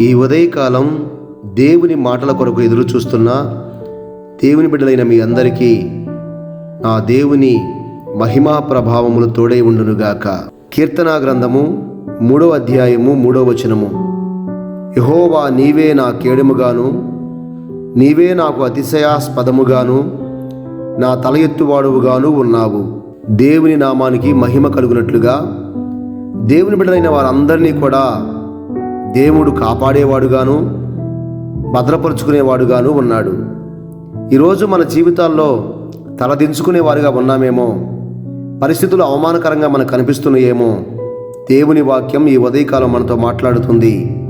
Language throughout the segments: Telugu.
ఈ ఉదయకాలం దేవుని మాటల కొరకు ఎదురు చూస్తున్న దేవుని బిడ్డలైన మీ అందరికీ నా దేవుని మహిమా ప్రభావములు తోడై ఉండునుగాక. కీర్తనా గ్రంథము మూడో అధ్యాయము మూడో వచనము. యహోవా నీవే నా కేడుముగాను నీవే నాకు అతిశయాస్పదముగాను నా తల ఎత్తువాడువుగాను ఉన్నావు. దేవుని నామానికి మహిమ కలుగునట్లుగా దేవుని బిడ్డలైన వారందరినీ కూడా దేవుడు కాపాడేవాడుగాను భద్రపరుచుకునేవాడుగాను ఉన్నాడు. ఈరోజు మన జీవితాల్లో తలదించుకునేవారుగా ఉన్నామేమో పరిస్థితులు అవమానకరంగా మనకు కనిపిస్తున్నాయేమో దేవుని వాక్యం ఈ ఉదయకాలం మనతో మాట్లాడుతుంది.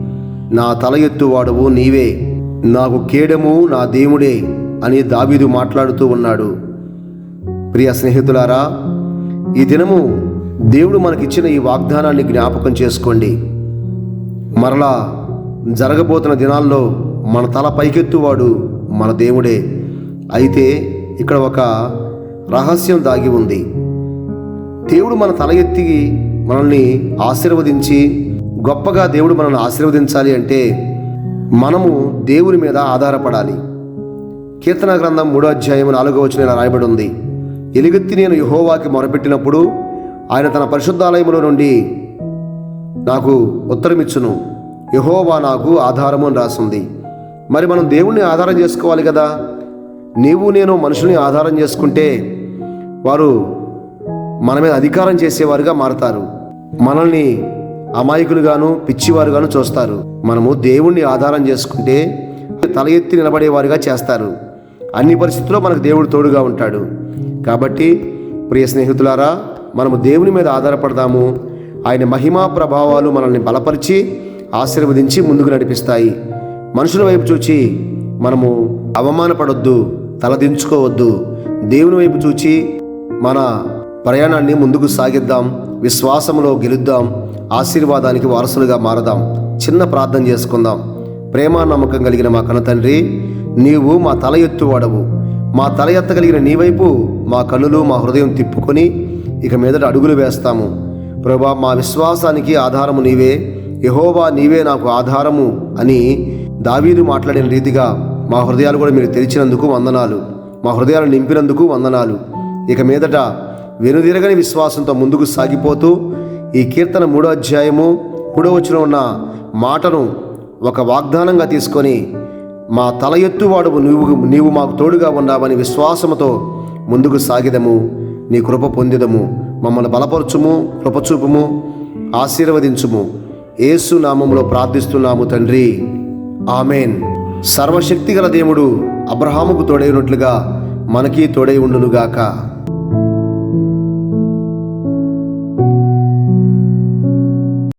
నా తల ఎత్తువాడవు నీవే నాకు కేడము నా దేవుడే అని దావీదు మాట్లాడుతూ ఉన్నాడు. ప్రియ స్నేహితులారా ఈ దినము దేవుడు మనకిచ్చిన ఈ వాగ్దానాన్ని జ్ఞాపకం చేసుకోండి. మరలా జరగబోతున్న దినాల్లో మన తల పైకెత్తువాడు మన దేవుడే. అయితే ఇక్కడ ఒక రహస్యం దాగి ఉంది. దేవుడు మన తల ఎత్తి మనల్ని ఆశీర్వదించి గొప్పగా దేవుడు మనల్ని ఆశీర్వదించాలి అంటే మనము దేవుని మీద ఆధారపడాలి. కీర్తన గ్రంథం మూడో అధ్యాయం నాలుగో వచ్చిన ఇలా రాయబడి ఉంది. ఎలుగెత్తి నేను యహోవాకి మొరపెట్టినప్పుడు ఆయన తన పరిశుద్ధాలయములో నుండి నాకు ఉత్తరమిచ్చును. యహోవా నాకు ఆధారము అని రాసింది. మరి మనం దేవుణ్ణి ఆధారం చేసుకోవాలి కదా? నీవు నేను మనుషుల్ని ఆధారం చేసుకుంటే వారు మన మీద అధికారం చేసేవారుగా మారతారు. మనల్ని అమాయకులుగాను పిచ్చివారుగాను చూస్తారు. మనము దేవుణ్ణి ఆధారం చేసుకుంటే తల ఎత్తి నిలబడేవారుగా చేస్తారు. అన్ని పరిస్థితుల్లో మనకు దేవుడు తోడుగా ఉంటాడు. కాబట్టి ప్రియ స్నేహితులారా మనము దేవుని మీద ఆధారపడదాము ఆయన మహిమా ప్రభావాలు మనల్ని బలపరిచి ఆశీర్వదించి ముందుకు నడిపిస్తాయి. మనుషుల వైపు చూచి మనము అవమానపడొద్దు తలదించుకోవద్దు. దేవుని వైపు చూచి మన ప్రయాణాన్ని ముందుకు సాగిద్దాం విశ్వాసములో గెలుద్దాం ఆశీర్వాదానికి వారసులుగా మారదాం. చిన్న ప్రార్థన చేసుకుందాం. ప్రేమ నమ్మకం కలిగిన మా కన్నతండ్రి నీవు మా తల ఎత్తువాడవు. మా తల ఎత్తగలిగిన నీ వైపు మా కన్నులు మా హృదయం తిప్పుకొని ఇక మీదట అడుగులు వేస్తాము. ప్రభా మా విశ్వాసానికి ఆధారము నీవే. యహోవా నీవే నాకు ఆధారము అని దావీదు మాట్లాడిన రీతిగా మా హృదయాలు కూడా మీరు తెరిచినందుకు వందనాలు. మా హృదయాలు నింపినందుకు వందనాలు. ఇక మీదట వెనుదిరగని విశ్వాసంతో ముందుకు సాగిపోతూ ఈ కీర్తన మూడో అధ్యాయము మూడో వచ్చిన ఉన్న మాటను ఒక వాగ్దానంగా తీసుకొని మా తల ఎత్తువాడు నీవు నీవు మాకు తోడుగా ఉన్నావని విశ్వాసముతో ముందుకు సాగిదము. నీ కృప పొందిదము. మమ్మల్ని బలపరచుము కృపచూపుము ఆశీర్వదించుము. ఏసు నామములో ప్రార్థిస్తున్నాము తండ్రి. ఆమెన్. సర్వశక్తిగల దేవుడు అబ్రహాముకు తోడైనట్లుగా మనకి తోడై ఉండునుగాక.